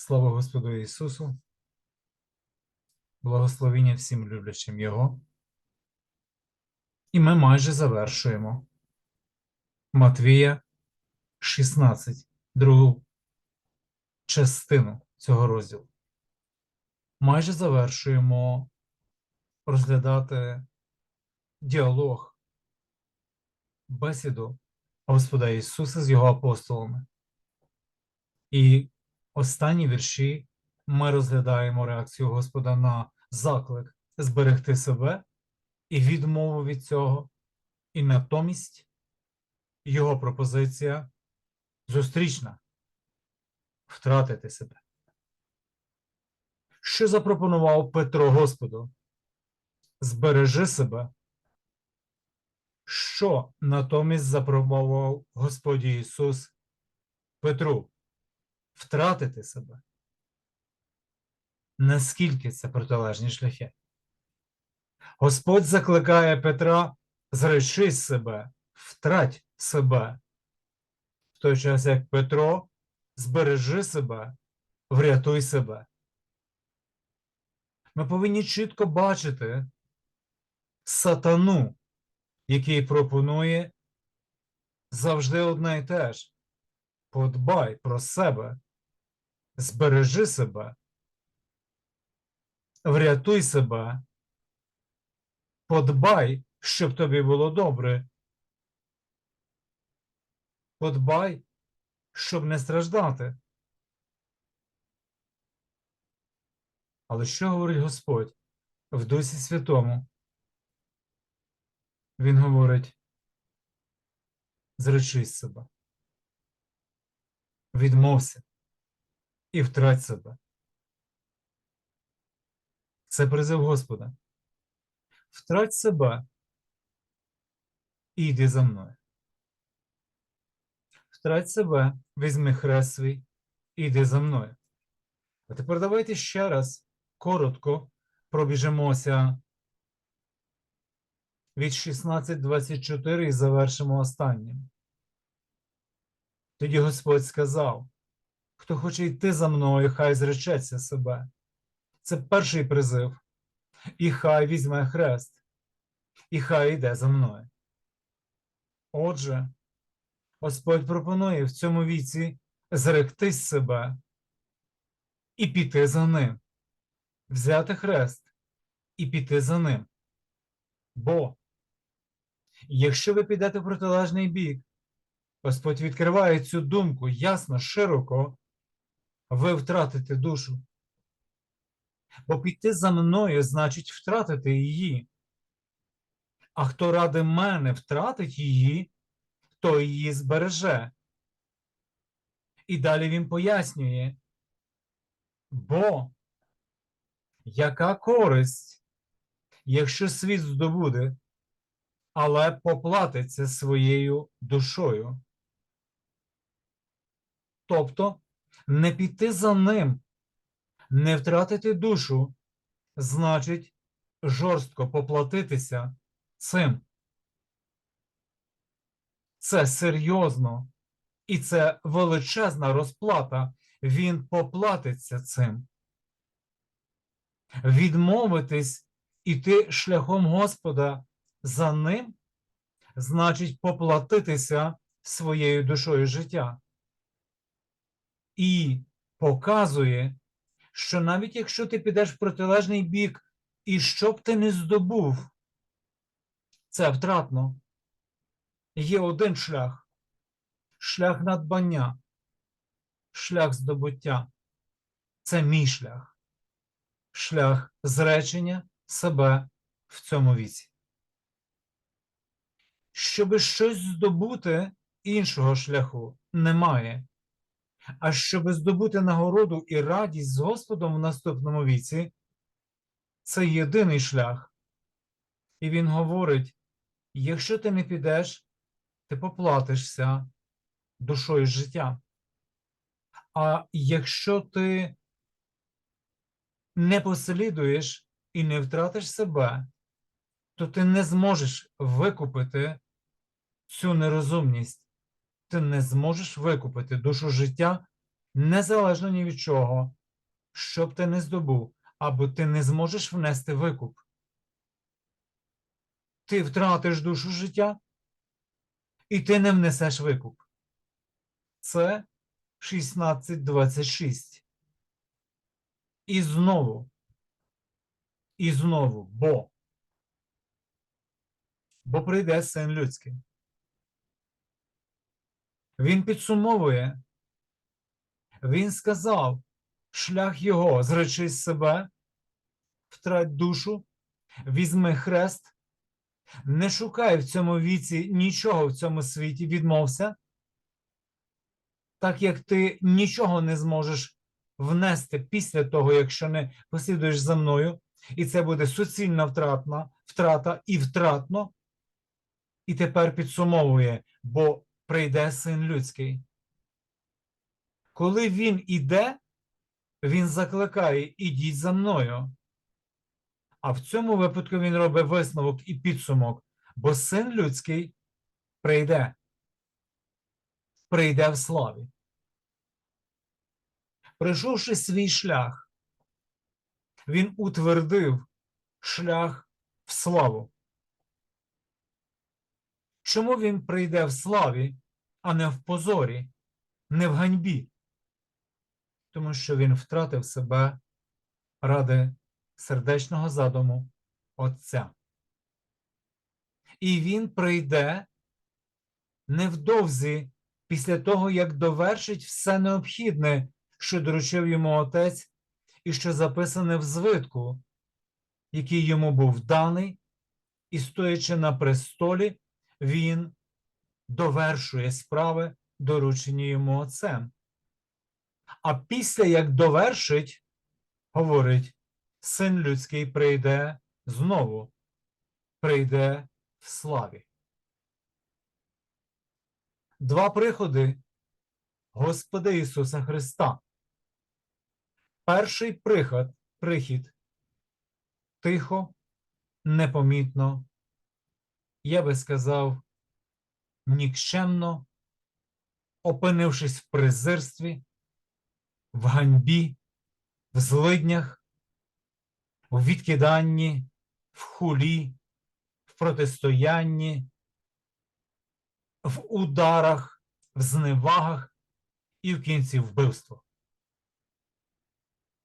Слава Господу Ісусу, благословіння всім люблячим Його. І ми майже завершуємо Матвія 16, другу частину цього розділу. Майже завершуємо розглядати діалог, бесіду Господа Ісуса з Його апостолами. І останні вірші ми розглядаємо реакцію Господа на заклик зберегти себе і відмову від цього, і натомість його пропозиція зустрічна втратити себе. Що запропонував Петро Господу? Збережи себе. Що натомість запропонував Господь Ісус Петру? Втратити себе. Наскільки це протилежні шляхи? Господь закликає Петра зречись себе, втрать себе. В той час, як Петро, збережи себе, врятуй себе. Ми повинні чітко бачити сатану, який пропонує завжди одне і те ж. Подбай про себе, збережи себе, врятуй себе, подбай, щоб тобі було добре. Подбай, щоб не страждати. Але що говорить Господь в Дусі Святому? Він говорить: зречись себе, відмовся і втрать себе. Це призив Господа. Втрать себе і йди за мною. Втрать себе, візьми хрест свій і йди за мною. А тепер давайте ще раз коротко пробіжимося від 16.24 і завершимо останнім. Тоді Господь сказав: хто хоче йти за мною, хай зречеться себе. Це перший призив. І хай візьме хрест, і хай йде за мною. Отже, Господь пропонує в цьому віці зректись себе і піти за ним, взяти хрест і піти за ним. Бо якщо ви підете в протилежний бік, Господь відкриває цю думку ясно, широко, ви втратите душу. Бо піти за мною значить втратити її. А хто ради мене втратить її, той її збереже. І далі він пояснює, бо яка користь, якщо світ здобуде, але поплатиться своєю душою? Тобто не піти за ним, не втратити душу, значить жорстко поплатитися цим. Це серйозно і це величезна розплата. Він поплатиться цим. Відмовитись іти шляхом Господа за ним, значить поплатитися своєю душою життя. І показує, що навіть якщо ти підеш в протилежний бік, і що б ти не здобув, це втратно. Є один шлях шлях надбання, шлях здобуття. Це мій шлях, шлях зречення себе в цьому віці. Щоби щось здобути, іншого шляху немає. А щоб здобути нагороду і радість з Господом в наступному віці, це єдиний шлях. І він говорить: якщо ти не підеш, ти поплатишся душою життя. А якщо ти не послідуєш і не втратиш себе, то ти не зможеш викупити цю нерозумність. Ти не зможеш викупити душу життя незалежно ні від чого, що б ти не здобув, або ти не зможеш внести викуп. Ти втратиш душу життя, і ти не внесеш викуп. Це 16.26. І знову, і знову, бо. Бо прийде син людський. Він підсумовує. Він сказав, шлях його, зречись себе, втрать душу, візьми хрест, не шукай в цьому віці нічого в цьому світі, відмовся, так як ти нічого не зможеш внести після того, якщо не послідуєш за мною, і це буде суцільна втратна, втрата і втратно. І тепер підсумовує, бо прийде син людський. Коли він іде, він закликає ідіть за мною. А в цьому випадку він робить висновок і підсумок, бо син людський прийде, прийде в славі. Прийшовши свій шлях, він утвердив шлях в славу. Чому він прийде в славі, а не в позорі, не в ганьбі? Тому що він втратив себе ради сердечного задуму Отця. І він прийде невдовзі після того, як довершить все необхідне, що доручив йому Отець, і що записане в звитку, який йому був даний, і стоячи на престолі, він довершує справи, доручені йому Отцем. А після як довершить, говорить, син людський прийде знову, прийде в славі. Два приходи Господа Ісуса Христа. Перший приход, прихід тихо, непомітно, я би сказав, нікчемно, опинившись в презирстві, в ганьбі, в злиднях, в відкиданні, в хулі, в протистоянні, в ударах, в зневагах і в кінці вбивство.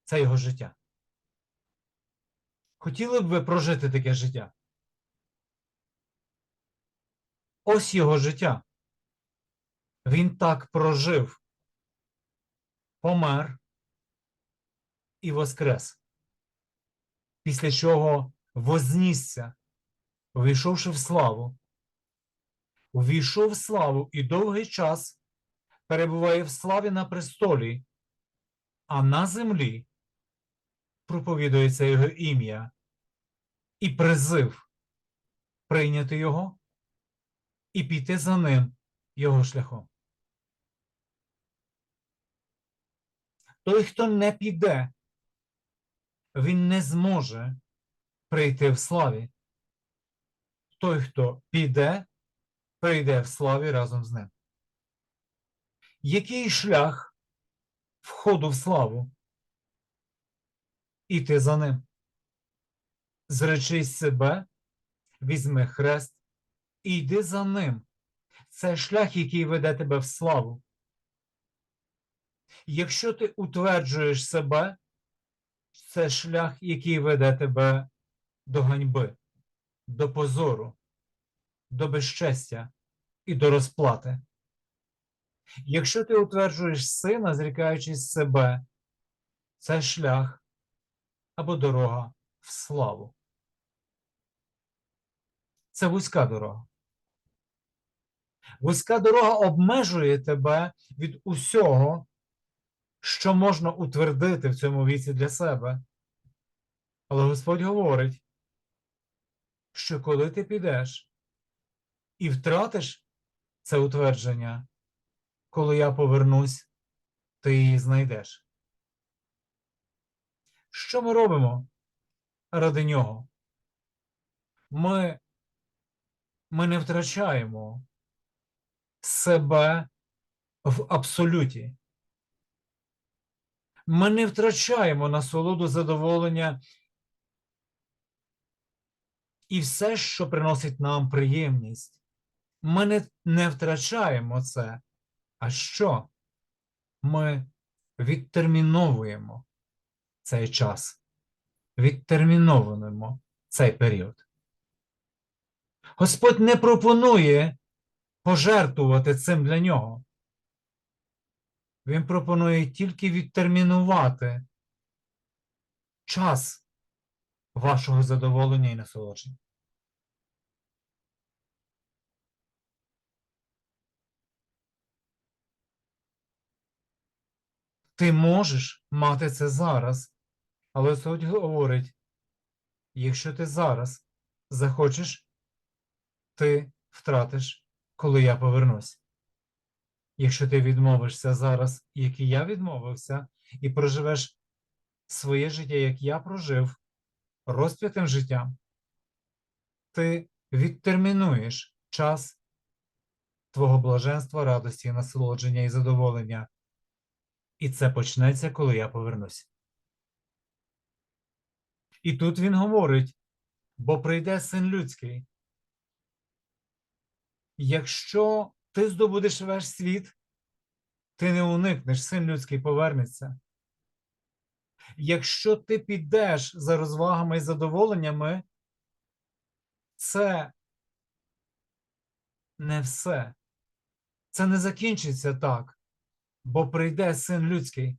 Це його життя. Хотіли б ви прожити таке життя? Ось його життя. Він так прожив, помер і воскрес, після чого вознісся, увійшовши в славу, увійшов в славу і довгий час перебуває в славі на престолі, а на землі проповідується його ім'я і призив прийняти його і піти за ним його шляхом. Той, хто не піде, він не зможе прийти в славі. Той, хто піде, прийде в славі разом з ним. Який шлях входу в славу? Іти за ним. Зречись себе, візьми хрест і йди за ним. Це шлях, який веде тебе в славу. Якщо ти утверджуєш себе, це шлях, який веде тебе до ганьби, до позору, до безчестя і до розплати. Якщо ти утверджуєш сина, зрікаючись себе, це шлях або дорога в славу. Це вузька дорога. Вузька дорога обмежує тебе від усього, що можна утвердити в цьому віці для себе. Але Господь говорить, що коли ти підеш і втратиш це утвердження, коли я повернусь, ти її знайдеш. Що ми робимо ради нього? Ми, Ми не втрачаємо себе в абсолюті. Ми не втрачаємо насолоду задоволення і все, що приносить нам приємність. Ми не, не втрачаємо це. А що? Ми відтерміновуємо цей час, відтерміновуємо цей період. Господь не пропонує пожертвувати цим для нього. Він пропонує тільки відтермінувати час вашого задоволення і насолодження. Ти можеш мати це зараз, але Господь говорить: якщо ти зараз захочеш, ти втратиш, коли я повернусь. Якщо ти відмовишся зараз, як і я відмовився, і проживеш своє життя, як я прожив, розп'ятим життям, ти відтермінуєш час твого блаженства, радості, насолодження і задоволення. І це почнеться, коли я повернусь. І тут він говорить: бо прийде син людський. Якщо ти здобудеш весь світ, ти не уникнеш, син людський повернеться. Якщо ти підеш за розвагами і задоволеннями, це не все. Це не закінчиться так, бо прийде син людський.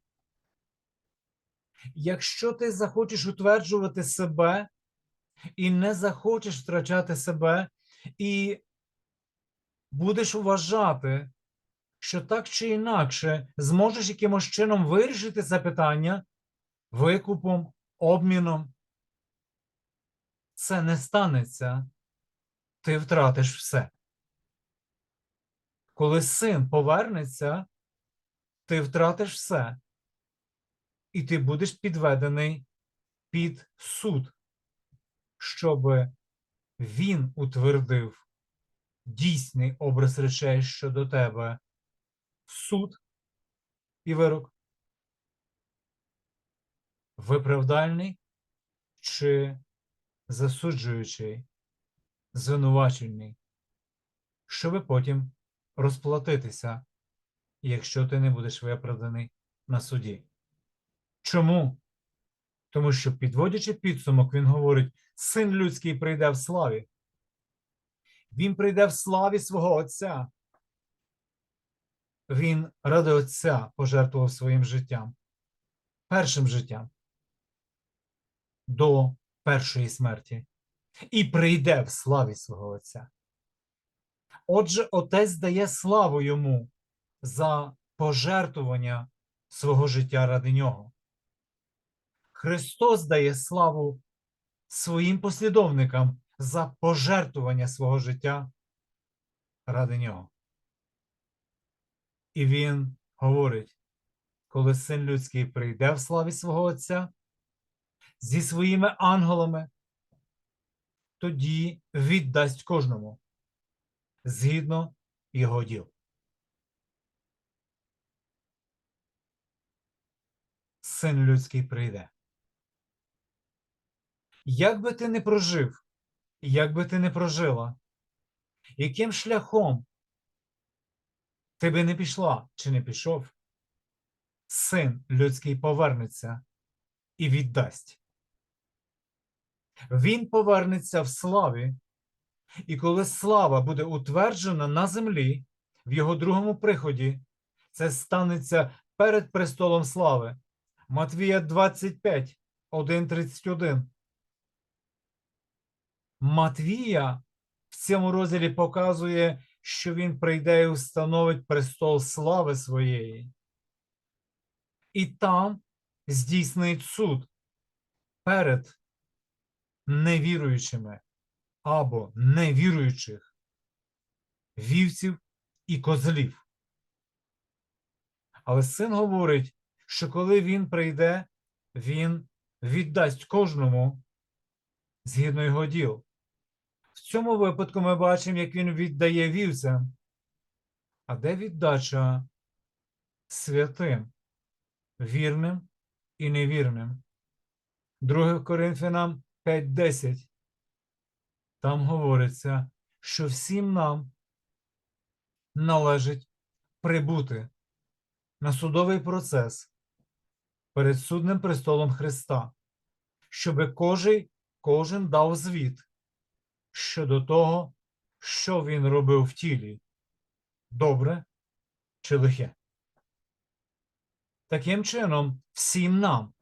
Якщо ти захочеш утверджувати себе і не захочеш втрачати себе, і будеш вважати, що так чи інакше зможеш якимось чином вирішити це питання викупом, обміном, це не станеться, ти втратиш все. Коли син повернеться, ти втратиш все, і ти будеш підведений під суд, щоб він утвердив дійсний образ речей щодо тебе, суд і вирок. Виправдальний чи засуджуючий, звинувачений, щоб потім розплатитися, якщо ти не будеш виправданий на суді. Чому? Тому що, підводячи підсумок, він говорить: син людський прийде в славі. Він прийде в славі свого Отця. Він ради Отця пожертвував своїм життям, першим життям до першої смерті і прийде в славі свого Отця. Отже, Отець дає славу йому за пожертвування свого життя ради нього. Христос дає славу своїм послідовникам за пожертвування свого життя ради нього. І він говорить, коли син людський прийде в славі свого Отця зі своїми ангелами, тоді віддасть кожному згідно його діл. Син людський прийде. Як би ти не прожив, як би ти не прожила, яким шляхом ти би не пішла чи не пішов, син людський повернеться і віддасть. Він повернеться в славі, і коли слава буде утверджена на землі в його другому приході, це станеться перед престолом слави. Матвія 25, 1.31. Матвія в цьому розділі показує, що він прийде і встановить престол слави своєї. І там здійснить суд перед невіруючими або невіруючих вівців і козлів. Але син говорить, що коли він прийде, він віддасть кожному згідно його діл. Цьому випадку ми бачимо, як він віддає вівцям. А де віддача святим, вірним і невірним. 2 Коринфянам 5.10. Там говориться, що всім нам належить прибути на судовий процес перед судним престолом Христа, щоби кожен, кожен дав звіт щодо того, що він робив в тілі, добре чи лихе. Таким чином, всім нам,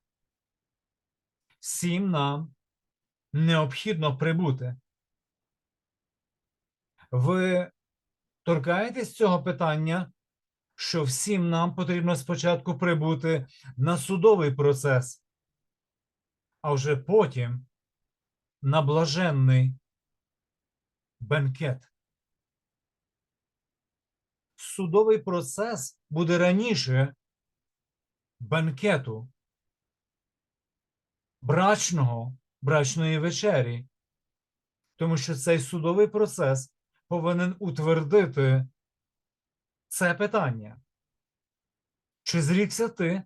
всім нам необхідно прибути. Ви торкаєтесь цього питання, що всім нам потрібно спочатку прибути на судовий процес, а вже потім на блаженний бенкет. Судовий процес буде раніше бенкету, брачного, брачної вечері, тому що цей судовий процес повинен утвердити це питання. Чи зрікся ти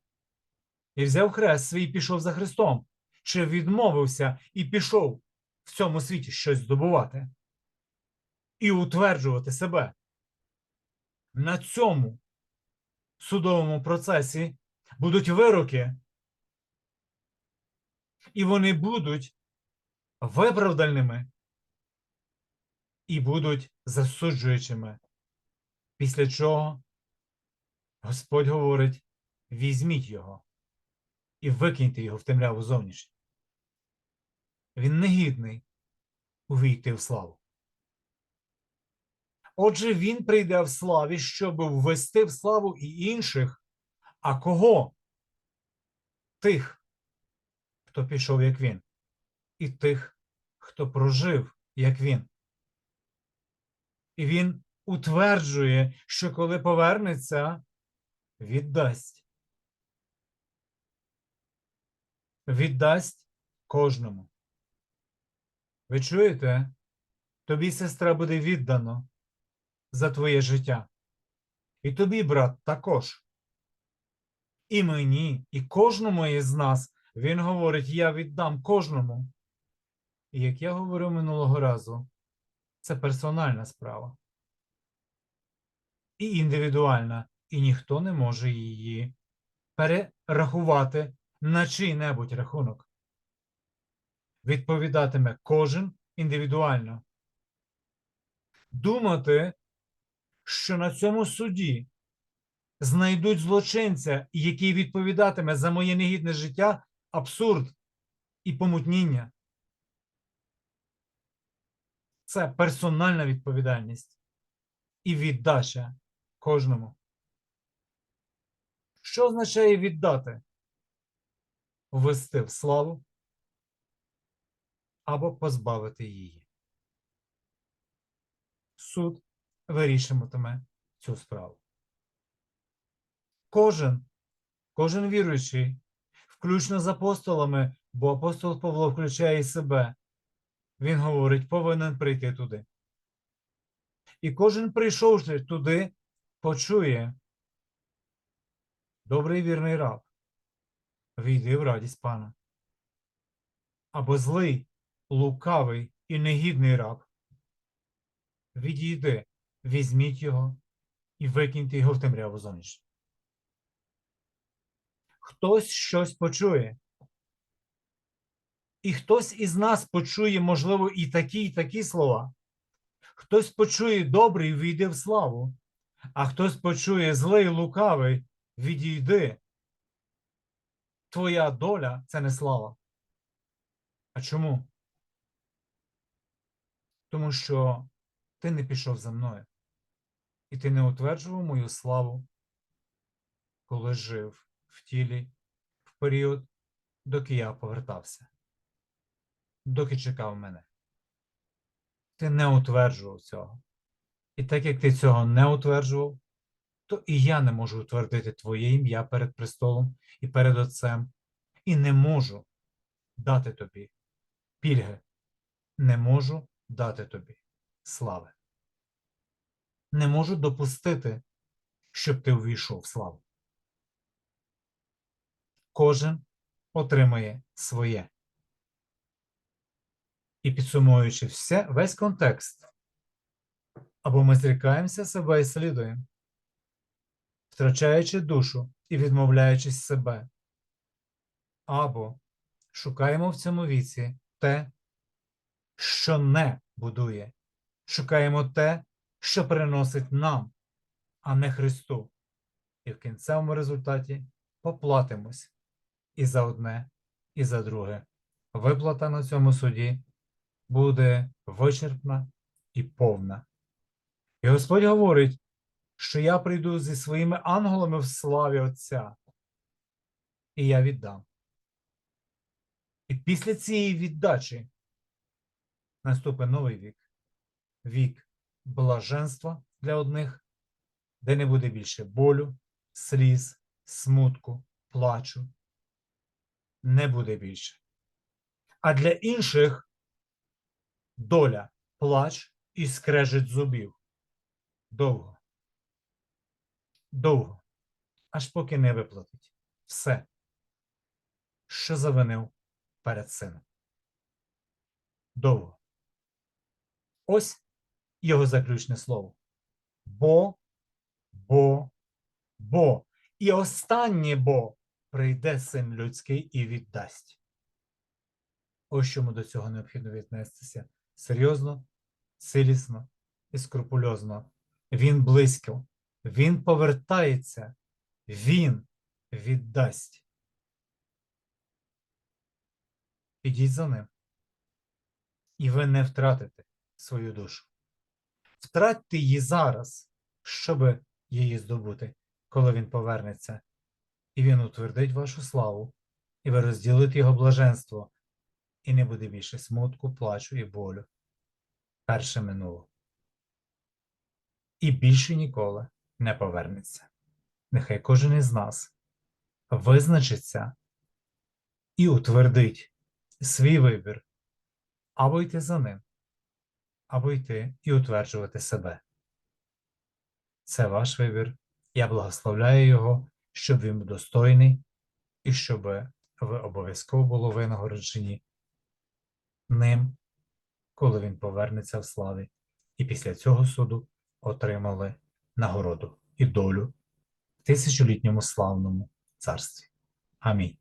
і взяв хрест свій і пішов за Христом? Чи відмовився і пішов в цьому світі щось здобувати і утверджувати себе? На цьому судовому процесі будуть вироки, і вони будуть виправдальними і будуть засуджуючими. Після чого Господь говорить: візьміть його і викиньте його в темряву зовнішню. Він негідний увійти в славу. Отже, він прийде в славі, щоб ввести в славу і інших. А кого? Тих, хто пішов, як він, і тих, хто прожив, як він. І він утверджує, що коли повернеться, віддасть. Віддасть кожному. Ви чуєте? Тобі, сестра, буде віддано за твоє життя. І тобі, брат, також. І мені, і кожному із нас він говорить: я віддам кожному. І як я говорив минулого разу, це персональна справа. І індивідуальна, і ніхто не може її перерахувати на чий-небудь рахунок. Відповідатиме кожен індивідуально. Думати, що на цьому суді знайдуть злочинця, який відповідатиме за моє негідне життя, абсурд і помутніння. Це персональна відповідальність і віддача кожному. Що означає віддати? Ввести в славу або позбавити її. Суд вирішуватиме цю справу. Кожен, кожен віруючий, включно з апостолами, бо апостол Павло включає себе, він говорить, повинен прийти туди. І кожен, прийшовши туди, почує добрий вірний раб, війди в радість пана. Або злий, лукавий і негідний раб. Відійди, візьміть його і викиньте його в темряву зовнішню. Хтось щось почує. І хтось із нас почує, можливо, і такі, і такі слова. Хтось почує добрий, війде в славу, а хтось почує злий, лукавий, відійди. Твоя доля це не слава. А чому? Тому що ти не пішов за мною, і ти не утверджував мою славу, коли жив в тілі в період, доки я повертався, доки чекав мене. Ти не утверджував цього. І так як ти цього не утверджував, то і я не можу утвердити твоє ім'я перед престолом і перед Отцем, і не можу дати тобі пільги, не можу дати тобі слави. Не можу допустити, щоб ти увійшов в славу. Кожен отримає своє. І підсумуючи все, весь контекст, або ми зрікаємося себе і слідуємо, втрачаючи душу і відмовляючись себе, або шукаємо в цьому віці те, що не будує, шукаємо те, що приносить нам, а не Христу. І в кінцевому результаті поплатимось і за одне, і за друге. Виплата на цьому суді буде вичерпна і повна. І Господь говорить, що я прийду зі своїми ангелами в славі Отця, і я віддам. І після цієї віддачі наступить новий вік вік блаженства для одних, де не буде більше болю, сліз, смутку, плачу. Не буде більше. А для інших доля, плач і скрежет зубів. Довго. Довго. Аж поки не виплатить все, що завинив перед сином. Довго. Ось його заключне слово. Бо, бо, бо. І останнє бо прийде син людський і віддасть. Ось чому до цього необхідно віднестися серйозно, цілісно і скрупульозно. Він близько, він повертається, він віддасть. Підіть за ним. І ви не втратите свою душу. Втратьте її зараз, щоб її здобути, коли він повернеться, і він утвердить вашу славу, і ви розділите його блаженство, і не буде більше смутку, плачу і болю. Перше минуло. І більше ніколи не повернеться. Нехай кожен із нас визначиться і утвердить свій вибір або йти за ним, або йти і утверджувати себе. Це ваш вибір. Я благословляю його, щоб він був достойний і щоб ви обов'язково були винагороджені ним, коли він повернеться в славі, і після цього суду отримали нагороду і долю в тисячолітньому славному царстві. Амінь.